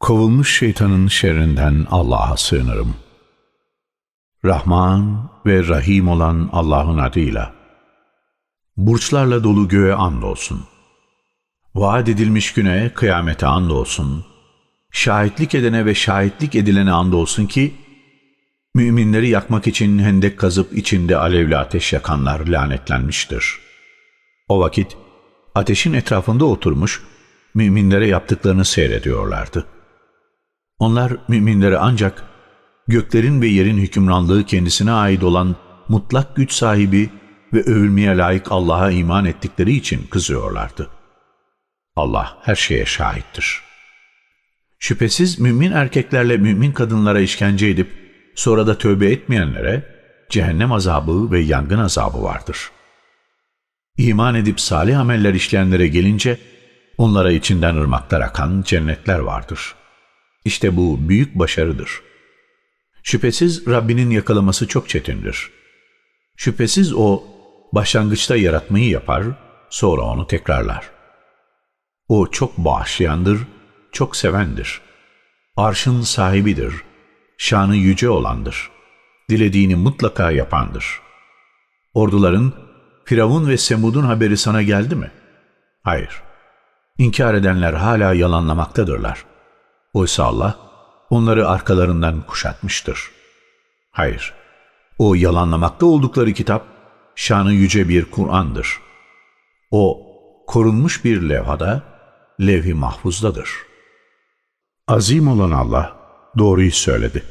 Kovulmuş şeytanın şerrinden Allah'a sığınırım. Rahman ve Rahim olan Allah'ın adıyla. Burçlarla dolu göğe andolsun. Vaat edilmiş güne, kıyamete andolsun. Şahitlik edene ve şahitlik edilene andolsun ki, müminleri yakmak için hendek kazıp içinde alevli ateş yakanlar lanetlenmiştir. O vakit ateşin etrafında oturmuş, müminlere yaptıklarını seyrediyorlardı. Onlar müminlere ancak göklerin ve yerin hükümranlığı kendisine ait olan mutlak güç sahibi ve övülmeye layık Allah'a iman ettikleri için kızıyorlardı. Allah her şeye şahittir. Şüphesiz mümin erkeklerle mümin kadınlara işkence edip sonra da tövbe etmeyenlere cehennem azabı ve yangın azabı vardır. İman edip salih ameller işleyenlere gelince onlara içinden ırmaklar akan cennetler vardır. İşte bu büyük başarıdır. Şüphesiz Rabbinin yakalaması çok çetindir. Şüphesiz O başlangıçta yaratmayı yapar, sonra onu tekrarlar. O çok bağışlayandır, çok sevendir. Arşın sahibidir, şanı yüce olandır. Dilediğini mutlaka yapandır. Orduların Firavun ve Semud'un haberi sana geldi mi? Hayır. İnkar edenler hala yalanlamaktadırlar. Oysa Allah onları arkalarından kuşatmıştır. Hayır. O yalanlamakta oldukları kitap şanı yüce bir Kur'an'dır. O korunmuş bir levhada, levh-i mahfuzdadır. Azim olan Allah doğruyu söyledi.